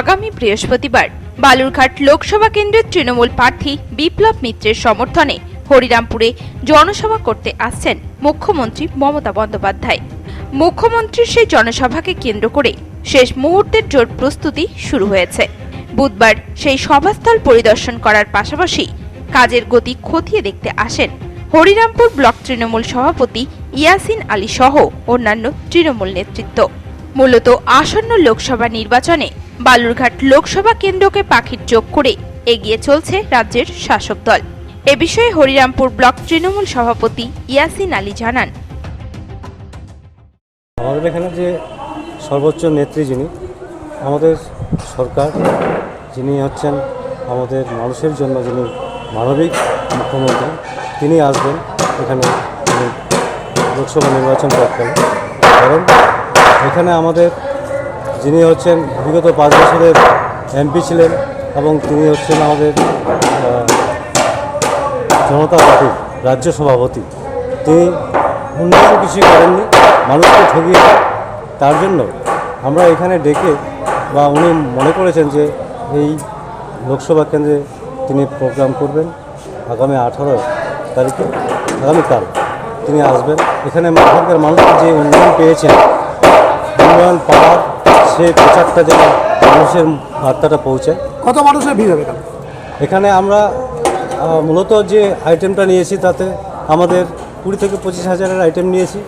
আগামী বৃহস্পতিবার। বালুরঘাট লোকসভা কেন্দ্রের তৃণমূল প্রার্থী বিপ্লব মিত্রের সমর্থনে হরিরামপুরে জনসভা করতে আসছেন মুখ্যমন্ত্রী মমতা বন্দ্যোপাধ্যায়। মুখ্যমন্ত্রীর সেই জনসভাকে কেন্দ্র করে শেষ মুহূর্তের জোর প্রস্তুতি শুরু হয়েছে। বুধবার সেই সভাস্থল পরিদর্শন করার পাশাপাশি কাজের গতি খতিয়ে দেখতে আসেন হরিরামপুর ব্লক তৃণমূল সভাপতি ইয়াসিন আলী সহ অন্যান্য তৃণমূল নেতৃত্ব। মূলত আসন্ন লোকসভা নির্বাচনে বালুরঘাট লোকসভা কেন্দ্রকে পাখির চোখ করে এগিয়ে চলছে রাজ্যের শাসক দল। এ বিষয়ে হরিরামপুর ব্লক তৃণমূল সভাপতি ইয়াসিন আলী জানান। আমাদের এখানে যে সর্বোচ্চ নেত্রী যিনি, আমাদের সরকার, যিনি হচ্ছেন আমাদের মানুষের জন্য যিনি মানবিক মুখ্যমন্ত্রী, তিনি আসবেন এখানে লোকসভা নির্বাচন করতেন কারণ এখানে আমাদের যিনি হচ্ছেন বিগত পাঁচ বছরের এমপি ছিলেন এবং তিনি হচ্ছেন আমাদের জনতা পার্টির রাজ্য সভাপতি। তিনি উন্নয়ন কিছুই করেননি, মানুষকে ঠকিয়ে তার জন্য আমরা এখানে ডেকে বা উনি মনে করেছেন যে এই লোকসভা কেন্দ্রে তিনি প্রোগ্রাম করবেন আগামী আঠারো তারিখে আগামীকাল তিনি আসবেন। এখানে এখানকার মানুষ যে উন্নয়ন পেয়েছেন, উন্নয়ন পাওয়ার সে প্রচারটা যেন মানুষের বার্তাটা পৌঁছায় কত মানুষের ভিড় হবে এখানে আমরা মূলত যে আইটেমটা নিয়েছি তাতে আমাদের কুড়ি থেকে পঁচিশ হাজারের আইটেম নিয়েছি।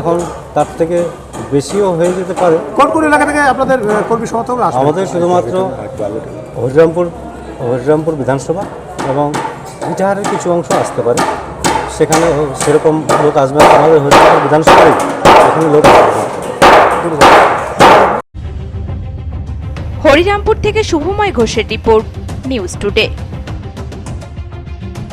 এখন তার থেকে বেশিও হয়ে যেতে পারে। কোন কোন এলাকা থেকে আপনাদের কর্মী সমর্থকরা আমাদের শুধুমাত্র হরিরামপুর হরিরামপুর বিধানসভা এবং ইটাহারের কিছু অংশ আসতে পারে। সেখানে সেরকম লোক আসবে না। আমাদের হরিরামপুর বিধানসভায় এখানে লোক আসবে। হরিরামপুর থেকে শুভময় ঘোষের রিপোর্ট নিউজ টুডে।